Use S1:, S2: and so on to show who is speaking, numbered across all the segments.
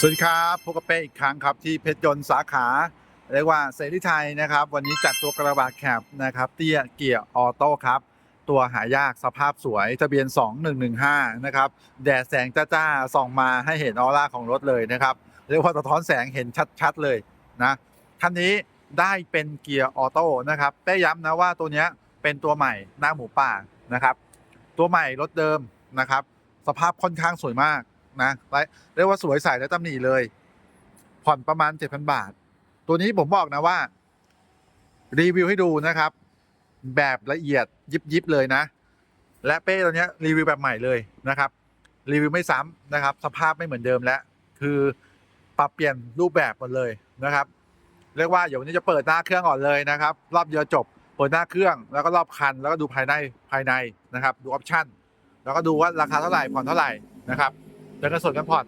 S1: สวัสดีครับพบกับเป้อีกครั้งครับที่เพชรยนต์สาขาเรียกว่าเสรีไทยนะครับ วันนี้จัดตัวกระบะแคบนะครับเตี้ยเกียร์ออโต้ครับ ตัวหายากสภาพสวยทะเบียน 2115 นะครับ แดดแสงจ้าๆส่องมาให้เห็นออร่าของรถเลยนะครับ เรียกว่าสะท้อนแสงเห็นชัดๆเลยนะคันนี้ได้เป็นเกียร์ออโต้นะครับเป้ย้ำนะว่าตัวนี้เป็นตัวใหม่หน้าหมูป่านะครับ ตัวใหม่รถเดิมนะครับ สภาพค่อนข้างสวยมาก นะเรียกว่าสวยใสและตำหนิเลย ผ่อนประมาณ 7,000 บาท ตัวนี้ผมบอกนะว่า รีวิวให้ดูนะครับ แบบละเอียดยิบยิบเลยนะ และเป้ตัวนี้รีวิวแบบใหม่เลยนะครับ รีวิวไม่ซ้ำนะครับ สภาพไม่เหมือนเดิมแล้ว คือปรับเปลี่ยนรูปแบบหมดเลยนะครับ เรียกว่าเดี๋ยววันนี้จะเปิดหน้าเครื่องก่อนเลยนะครับ รอบเดียวจบเปิดหน้าเครื่องแล้วก็รอบคันแล้วก็ดูภายในภายในนะครับ ดูออปชั่นแล้วก็ดูว่าราคาเท่าไหร่ผ่อนเท่าไหร่นะครับ เดินกระสดกันผ่อน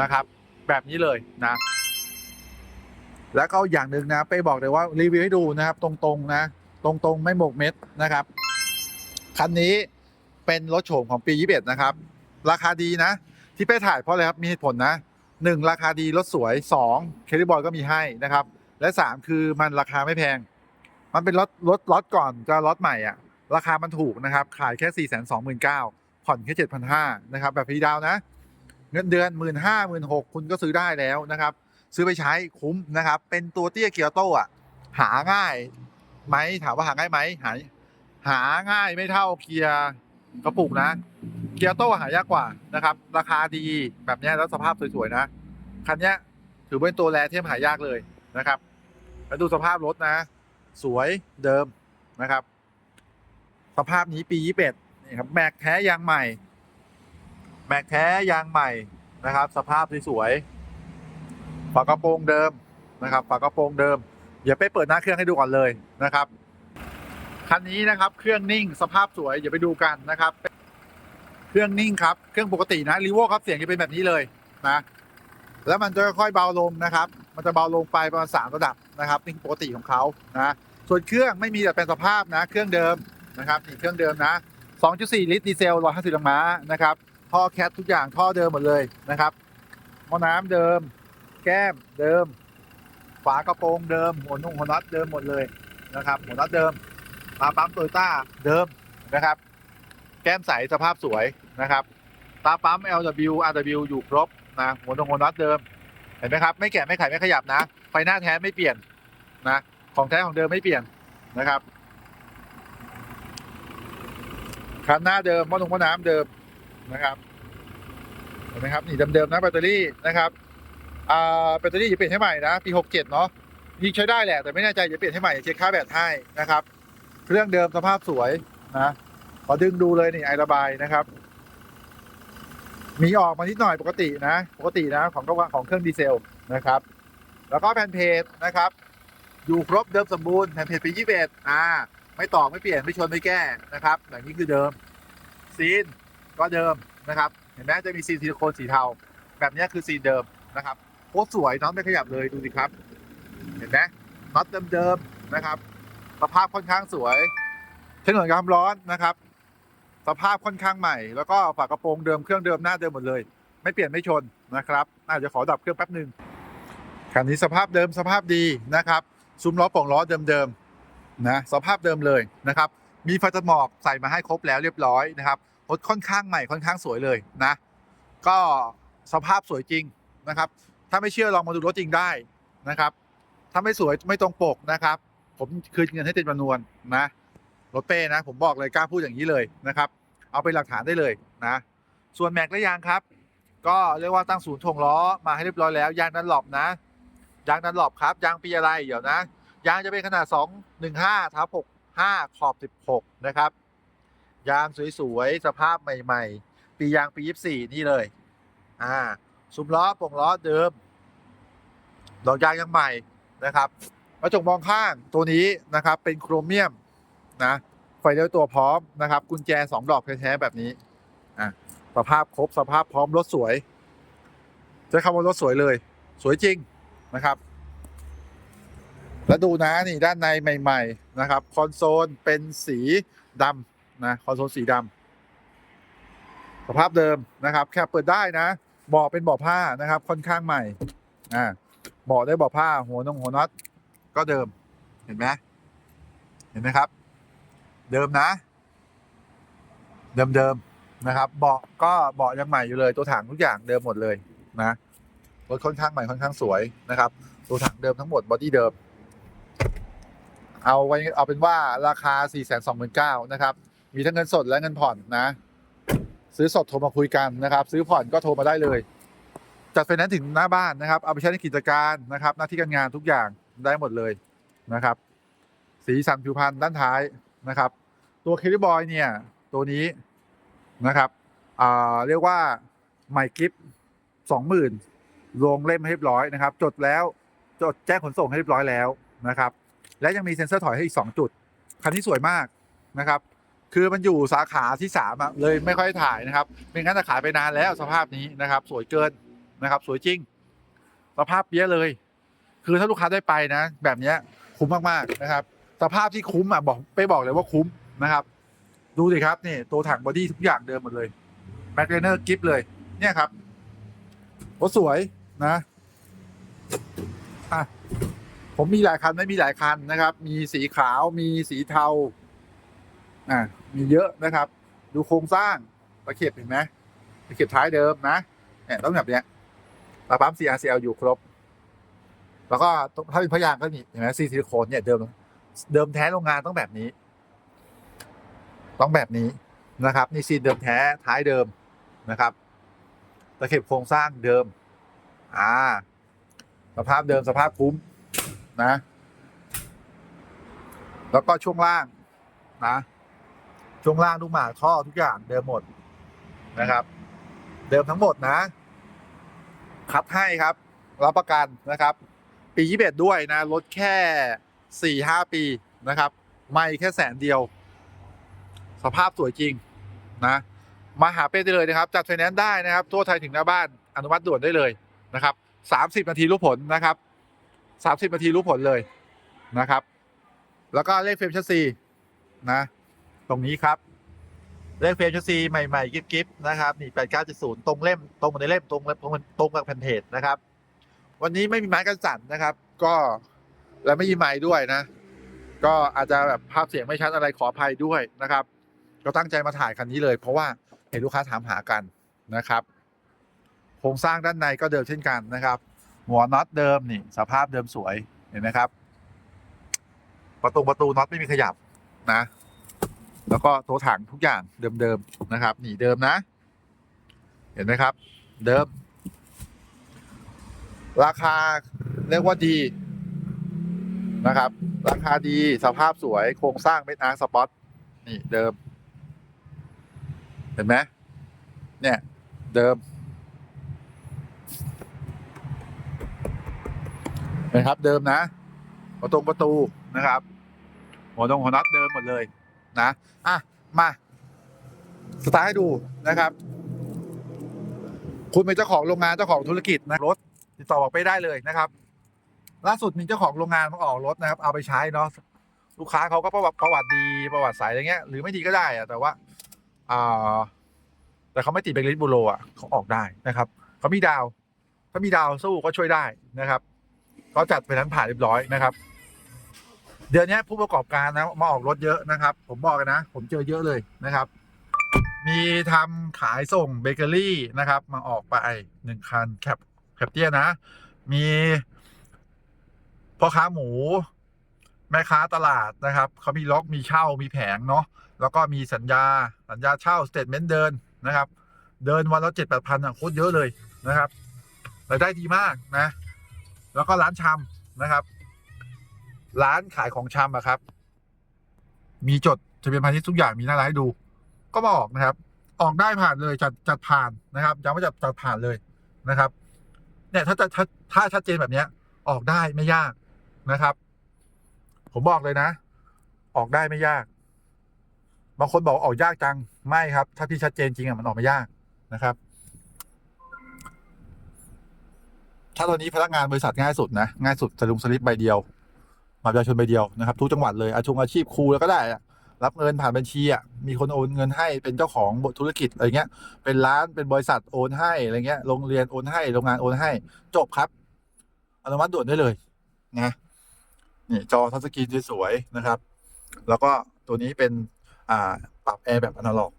S1: นะครับ แบบนี้เลยนะ แล้วก็อย่างหนึ่งนะเป้บอกเลยว่ารีวิวให้ดูนะครับ ตรงๆนะ ตรงๆ ไม่หมกเม็ดนะครับ คันนี้เป็นรถโฉมของปี 21 นะครับ ราคาดีนะ ที่เป้ถ่ายเพราะอะไรครับมีเหตุผลนะหนึ่งราคาดีรถสวยสองเคลิบอยก็มีให้นะครับ และสามคือมันราคาไม่แพง มันเป็นรถรถรถก่อนจะรถใหม่อะราคามันถูกนะครับ ขายแค่ 4 2 9 0 0 0ผ่อนแค่ 7,500นะครับ แบบฟรีดาวนะ เงินเดือน1 5 0 0 0 1 6คุณก็ซื้อได้แล้วนะครับ ซื้อไปใช้คุ้มนะครับ เป็นตัวเตี้ยเกียร์โต้อะหาง่ายไหมถามว่าหาง่ายไหมหาหาง่ายไม่เท่าเกียร์กระปุกนะเกียร์โต้หายากกว่านะครับ ราคาดีแบบนี้แล้วสภาพสวยๆนะคันนี้ถือเป็นตัวแรเทียมหายากเลยนะครับแล้วดูสภาพรถนะ สวยเดิมนะครับ สภาพนี้ปี 21นี่ครับแม็กแท้ยางใหม่ แม็กแท้ยางใหม่นะครับ สภาพสวยๆฝากระโปรงเดิมนะครับฝากระโปรงเดิมอย่าไปเปิดหน้าเครื่องให้ดูก่อนเลยนะครับคันนี้นะครับ เครื่องนิ่งสภาพสวยอย่าไปดูกันนะครับ เครื่องนิ่งครับเครื่องปกตินะรีโวครับเสียงจะเป็นแบบนี้เลยนะแล้วมันจะค่อยๆเบาลงนะครับ มันจะเบาลงไปประมาณสามระดับนะครับนี่ปกติของเขานะส่วนเครื่องไม่มีแต่เป็นสภาพนะ เครื่องเดิมนะครับนี่เครื่องเดิมนะ 2.4 ลิตรดีเซล 150 แรงม้านะครับ ท่อแคททุกอย่างท่อเดิมหมดเลยนะครับหม้อน้ำเดิม แก้มเดิม ฝากระโปรงเดิม หัวนุ่งหัวน็อตเดิมหมดเลยนะครับหัวน็อตเดิมตาปั๊มโตโยต้าเดิมนะครับ แก้มใสสภาพสวยนะครับ ตาปั๊ม LW RW อยู่ครบนะหัวนุ่งหัวน็อตเดิมเห็นไหมครับไม่แกะไม่ไขไม่ขยับนะ ไฟหน้าแท้ไม่เปลี่ยนนะของแท้ของเดิมไม่เปลี่ยนนะครับคันหน้าเดิมหม้อนุ่งหม้อน้ำเดิม นะครับเห็นไหมครับนี่เดิมๆนะแบตเตอรี่นะครับอ่าแบตเตอรี่จะเปลี่ยนให้ใหม่นะปี67เนาะยิงใช้ได้แหละแต่ไม่แน่ใจจะเปลี่ยนให้ใหม่เช็คค่าแบตให้นะครับ เครื่องเดิมสภาพสวยนะขอดึงดูเลยนี่ไอระบายนะครับ มีออกมานิดหน่อยปกตินะ ปกตินะ ของกของเครื่องดีเซลนะครับ แล้วก็แผ่นเพจนะครับ อยู่ครบเดิมสมบูรณ์แผ่นเพจปี21อ่าไม่ต่อไม่เปลี่ยนไม่ชนไม่แก้นะครับอย่างนี้คือเดิมซีน ก็เดิมนะครับเห็นไหมจะมีซีนซิลิโคนสีเทา แบบนี้คือซีนเดิมนะครับโคตรสวยน้องไม่ขยับเลยดูสิครับ เห็นไหมน็อตเดิมๆนะครับ สภาพค่อนข้างสวยเช่นเหมือนกับความร้อนนะครับ สภาพค่อนข้างใหม่ แล้วก็ฝากระโปรงเดิมเครื่องเดิมหน้าเดิมหมดเลย ไม่เปลี่ยนไม่ชนนะครับอาจจะขอดับเครื่องแป๊บหนึ่งคันนี้สภาพเดิมสภาพดีนะครับ ซุ้มล้อป่องล้อเดิมๆนะสภาพเดิมเลยนะครับ มีไฟตัดหมอกใส่มาให้ครบแล้วเรียบร้อยนะครับ รถค่อนข้างใหม่ค่อนข้างสวยเลยนะ ก็สภาพสวยจริงนะครับ ถ้าไม่เชื่อลองมาดูรถจริงได้นะครับ ถ้าไม่สวยไม่ตรงปกนะครับ ผมคืนเงินให้เต็มจำนวนนะรถเป้นะ ผมบอกเลยกล้าพูดอย่างนี้เลยนะครับ เอาเป็นหลักฐานได้เลยนะ ส่วนแม็กและยางครับ ก็เรียกว่าตั้งศูนย์ถ่วงล้อมาให้เรียบร้อยแล้วยางดันหลบนะยางดันหลบครับยางปีอะไรเดี๋ยวนะยางจะเป็นขนาด 215ทับ65 ขอบ 16 นะครับ ยางสวยๆ สภาพใหม่ๆ ปียางปี 24 นี่เลย อ่า ซุ้มล้อปงล้อเดิม ดอกยางยังใหม่นะครับกระจกมองข้างตัวนี้นะครับ เป็นโครเมียมนะไฟเลี้ยวตัวพร้อมนะครับ กุญแจ 2 ดอกแท้ๆแบบนี้ อะสภาพครบสภาพพร้อมรถสวยใช้คำว่ารถสวยเลย สวยจริงนะครับ แล้วดูนะนี่ด้านในใหม่ ๆ นะครับ คอนโซลเป็นสีดำ นะคอนโซลสีดำสภาพเดิมนะครับ แค่เปิดได้นะเบาะเป็นเบาะผ้านะครับ ค่อนข้างใหม่อ่าเบาะได้เบาะผ้า หัวนงหัวน็อตก็เดิม เห็นไหมเห็นไหมครับ เดิมนะ เดิมเดิมนะครับเบาะก็เบาะยังใหม่อยู่เลยตัวถังทุกอย่างเดิมหมดเลยนะรถค่อนข้างใหม่ค่อนข้างสวยนะครับ ตัวถังเดิมทั้งหมดบอดี้เดิม เอาไว้เอาเป็นว่าราคา 4 2 9 0 0 0นะครับ มีทั้งเงินสดและเงินผ่อนนะ ซื้อสดโทรมาคุยกันนะครับ ซื้อผ่อนก็โทรมาได้เลย จัดไฟแนนซ์ถึงหน้าบ้านนะครับ เอาไปใช้ในกิจการนะครับ หน้าที่การงานทุกอย่างได้หมดเลยนะครับ สีสันผิวพรรณด้านท้ายนะครับ ตัวเค r บอยเนี่ยตัวนี้นะครับเรียกว่าใหม่กิฟสองหมื่นลงเล่มให้เรียบร้อยนะครับ จดแล้วจดแจ้งขนส่งให้เรียบร้อยแล้วนะครับ และยังมีเซ็นเซอร์ถอยให้อีก 2 จุด คันนี้สวยมากนะครับ คือมันอยู่สาขาที่3อะเลยไม่ค่อยถ่ายนะครับไม่งั้นจะขายไปนานแล้วสภาพนี้นะครับ สวยเกินนะครับ สวยจริง สภาพเปี้ยเลย คือถ้าลูกค้าได้ไปนะ แบบเนี้ยคุ้มมากๆนะครับ สภาพที่คุ้มอะบอกไปบอกเลยว่าคุ้มนะครับ ดูสิครับนี่ตัวถังบอดี้ทุกอย่างเดิมหมดเลยแม็กเนอร์กิฟเลย เนี่ยครับรถสวยนะอะผมมีหลายคันไม่มีหลายคันนะครับ มีสีขาวมีสีเทา อ่า มีเยอะนะครับ ดูโครงสร้างตะเข็บเห็นไหมตะเข็บท้ายเดิมนะเนี่ยต้องแบบเนี้ยตาปั๊ม CRCL อยู่ครบ แล้วก็ถ้าเป็นพยางก็นี่เห็นไหมซีซิลิโคนเนี่ยเดิม เดิมแท้โรงงานต้องแบบนี้ ต้องแบบนี้นะครับ นี่ซีนเดิมแท้ท้ายเดิมนะครับตะเข็บโครงสร้างเดิม อ่า สภาพเดิมสภาพคุ้มนะ แล้วก็ช่วงล่างนะ ช่วงล่างลูกหมากท่อทุกอย่างเดิมหมดนะครับ เดิมทั้งหมดนะ คัดให้ครับ รับประกันนะครับ ปียี่สิบด้วยนะลดแค่สี่ห้าปีนะครับ ไม่แค่แสนเดียว สภาพสวยจริงนะ มาหาเป้ได้เลยนะครับ จัดไฟแนนซ์ได้นะครับ ทั่วไทยถึงหน้าบ้านอนุมัติด่วนได้เลยนะครับสามสิบนาทีรู้ผลนะครับสามสิบนาทีรู้ผลเลยนะครับ แล้วก็เลขเฟรมชัสซีนะ ตรงนี้ครับเลขเฟรมชัสซีใหม่ๆ กิ๊บๆนะครับนี่แปดเก้าจุดศูนย์ตรงเล่มตรงในเล่มตรงตรงตรงกับแผ่นเพจนะครับ วันนี้ไม่มีไม้กันสั่นนะครับ ก็และไม่มีไม้ด้วยนะ ก็อาจจะแบบภาพเสียงไม่ชัดอะไรขออภัยด้วยนะครับ ก็ตั้งใจมาถ่ายคันนี้เลย เพราะว่าเห็นลูกค้าถามหากันนะครับโครงสร้างด้านในก็เดิมเช่นกันนะครับ หัวน็อตเดิมนี่ สภาพเดิมสวยเห็นไหมครับ ประตูประตูน็อตไม่มีขยับนะ แล้วก็ตัวถังทุกอย่างเดิมๆนะครับนี่เดิมนะ เห็นไหมครับ เดิม ราคาเรียกว่าดีนะครับ ราคาดีสภาพสวยโครงสร้างเม็ดอาร์สปอตนี่เดิม เห็นไหมเนี่ยเดิมนะครับเดิมนะประตูประตูนะครับ หัวตรงหัวน็อตเดิมหมดเลย นะอะมาสตาร์ทให้ดูนะครับ คุณเป็นเจ้าของโรงงานเจ้าของธุรกิจนะรถติดต่อบอกไปได้เลยนะครับ ล่าสุดมีเจ้าของโรงงานมาออกรถนะครับ เอาไปใช้เนาะลูกค้าเขาก็ประวัติประวัติดีประวัติใสอะไรเงี้ย หรือไม่ดีก็ได้อะแต่ว่าอ่าแต่เขาไม่ติดเบรกลิสบูโรอะเขาออกได้นะครับเขามีดาว ถ้ามีดาวสู้ก็ช่วยได้นะครับก็จัดไปนั้นผ่านเรียบร้อยนะครับ เดือนนี้ผู้ประกอบการนะมาออกรถเยอะนะครับ ผมบอกนนะผมเจอเยอะเลยนะครับ มีทำขายส่งเบเกอรี่นะครับ มาออกไปหนึ่งคันแคปแคปเตียนะ มีพ่อค้าหมู แม่ค้าตลาดนะครับเขามีล็อกมีเช่ามีแผงเนาะแล้วก็มีสัญญาสัญญาเช่าสเตทเมนต์เดินนะครับ เดินวันละเจ็ดแปดพันอะโคตรเยอะเลยนะครับรายได้ดีมากนะ แล้วก็ร้านชำนะครับ ร้านขายของชำอะครับ มีจดทะเบียนพาณิชย์ทุกอย่างมีหน้าร้านให้ดู ก็มาออกนะครับ ออกได้ผ่านเลยจัดจัดผ่านนะครับย้ำว่าจัดจัดผ่านเลยนะครับเนี่ยถ้าจะถ้าถ้าชัดเจนแบบเนี้ย ออกได้ไม่ยากนะครับ ผมบอกเลยนะ ออกได้ไม่ยากบางคนบอกออกยากจังไม่ครับ ถ้าพี่ชัดเจนจริงอะมันออกไม่ยากนะครับ ถ้าตอนนี้พนักงานบริษัทง่ายสุดนะ ง่ายสุดสลุงสลิปใบเดียว บัตรประชาชนใบเดียวนะครับทุกจังหวัดเลยอาชงอาชีพครูแล้วก็ได้อะรับเงินผ่านบัญชีอะมีคนโอนเงินให้เป็นเจ้าของธุรกิจอะไรเงี้ย เป็นร้านเป็นบริษัทโอนให้อะไรเงี้ยโรงเรียนโอนให้โรงงานโอนให้ จบครับอนุมัติด่วนได้เลยนะนี่จอทัชสกรีนสวยๆนะครับ แล้วก็ตัวนี้เป็นอ่าปรับแอร์แบบอนาล็อก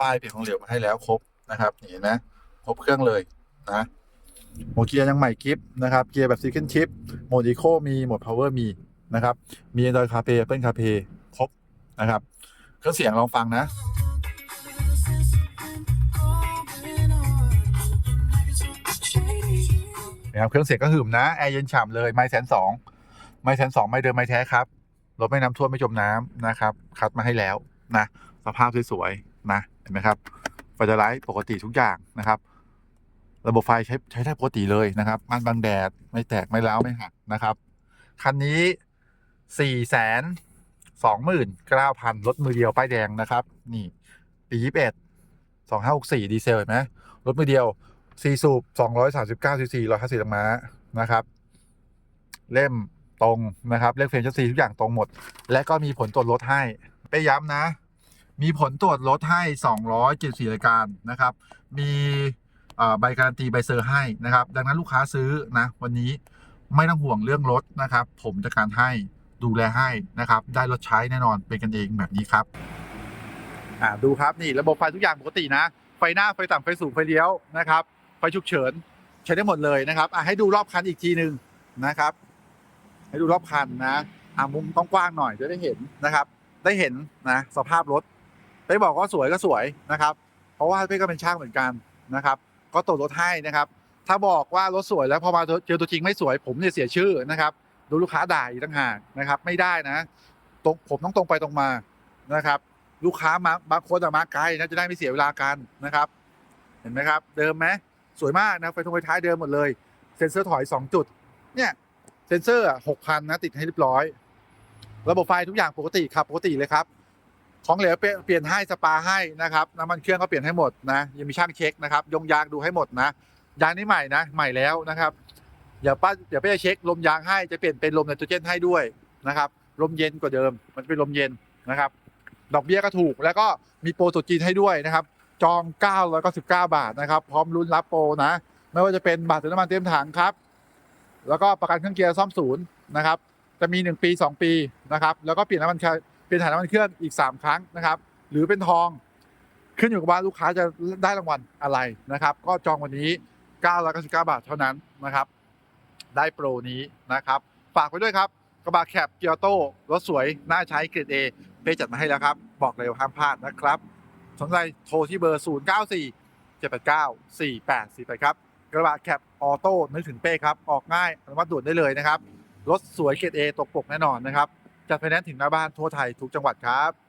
S1: ป้ายเปลี่ยนของเหลวมาให้แล้วครบนะครับนี่เห็นไหมครบเครื่องเลยนะโหมดเกียร์ยังใหม่คลิปนะครับเกียร์แบบซีเ o นชิปโหมดอีโคมีโหมดพาวเวอร์มี นะครับ มี Android CarPlay Apple CarPlay ครบนะครับเครื่องเสียงลองฟังนะนะครับเครื่องเสียงก็หึมนะ แอร์เย็นฉ่ำเลย ไม้แสนสองไม้แสนสองไม่เดิมไม้แท้ครับรถไม่น้ำท่วมไม่จมน้ำนะครับ คัดมาให้แล้วนะ สภาพสวยๆนะเห็นไหมครับไฟจะไลท์ปกติทุกอย่างนะครับ ระบบไฟใช้ใช้ได้ปกติเลยนะครับม่านบังแดด ไม่แตกไม่ร้าวไม่หักนะครับ คันนี้ สี่แสนสองหมื่นเก้าพันรถมือเดียว ป้ายแดงนะครับ นี่ ปียี่สิบเอ็ดสองห้าหกสี่ดีเซลเห็นไหมรถมือเดียวสี่สูบสองร้อยสามสิบเก้าซีซีร้อยห้าสิบแรงม้านะครับ เล่มตรงนะครับ เลขเฟรมชัสซีทุกอย่างตรงหมด และก็มีผลตรวจรถให้ ไปย้ำนะ มีผลตรวจรถให้สองร้อยเจ็ดสี่รายการนะครับ มีใบการันตีใบเซอร์ให้นะครับ ดังนั้นลูกค้าซื้อนะ วันนี้ไม่ต้องห่วงเรื่องรถนะครับ ผมจัดการให้ ดูแลให้นะครับ ได้รถใช้แน่นอนเป็นกันเองแบบนี้ครับอ่าดูครับนี่ระบบไฟทุกอย่างปกตินะ ไฟหน้าไฟต่ำไฟสูงไฟเลี้ยวนะครับ ไฟฉุกเฉินใช้ได้หมดเลยนะครับอะให้ดูรอบคันอีกทีหนึ่งนะครับ ให้ดูรอบคันนะอะมุมต้องกว้างหน่อยจะได้เห็นนะครับ ได้เห็นนะสภาพรถไปบอกว่าสวยก็สวยนะครับ เพราะว่าเป้ก็เป็นช่างเหมือนกันนะครับ ก็ตรวจรถให้นะครับ ถ้าบอกว่ารถสวยแล้วพอมาเจอตัวจริงไม่สวยผมเนี่ยเสียชื่อนะครับ โดนลูกค้าด่าอีกต่างหากนะครับ ไม่ได้นะตรงผมต้องตรงไปตรงมานะครับ ลูกค้ามาบางคนมาไกลนะจะได้ไม่เสียเวลากันนะครับ เห็นไหมครับ เดิมไหมสวยมากนะไฟทงไฟท้ายเดิมหมดเลยเซ็นเซอร์ถอย 2 จุด เนี่ยเซ็นเซอร์หกพันนะติดให้เรียบร้อย ระบบไฟทุกอย่างปกติครับปกติเลยครับ ของเหลวเปลี่ยนเปลี่ยนให้สปาให้นะครับน้ำมันเครื่องก็เปลี่ยนให้หมดนะยังมีช่างเช็คนะครับยงยางดูให้หมดนะยางนี่ใหม่นะใหม่แล้วนะครับ อย่าป้าอย่าไปเช็คลมยางให้จะเปลี่ยนเป็นลมไนโตรเจนให้ด้วยนะครับ ลมเย็นกว่าเดิม มันจะเป็นลมเย็นนะครับ ดอกเบี้ยก็ถูกแล้วก็มีโปรตรวจจีนให้ด้วยนะครับ จอง 999 บาทนะครับ พร้อมรุ่นรับโปรนะ ไม่ว่าจะเป็นบัตรเติมน้ำมันเต็มถังครับ แล้วก็ประกันเครื่องเกียร์ซ่อมศูนย์นะครับ จะมี 1 ปี 2 ปีนะครับ แล้วก็เปลี่ยนน้ำมันเครื่องเปลี่ยนถ่ายน้ำมันเครื่องอีก 3 ครั้งนะครับ หรือเป็นทองขึ้นอยู่กับว่าลูกค้าจะได้รางวัลอะไรนะครับ ก็จองวันนี้ 999 บาทเท่านั้นนะครับ ได้โปรนี้นะครับ ฝากไว้ด้วยครับ กระบะแคปเกียร์โต้รถสวย น่าใช้เกรด A เป้จัดมาให้แล้วครับ บอกเลยห้ามพลาดนะครับสนใจโทรที่เบอร์ 0 9 4 7 8 9 4 8 4 8 ครับ กระบะแคปออโต้นึกถึงเป้ครับ ออกง่ายอนุมัติด่วนได้เลยนะครับ รถสวยเกรด A ตกปกแน่นอนนะครับ จัดไฟแนนซ์ถึงหน้าบ้านทั่วไทยทุกจังหวัดครับ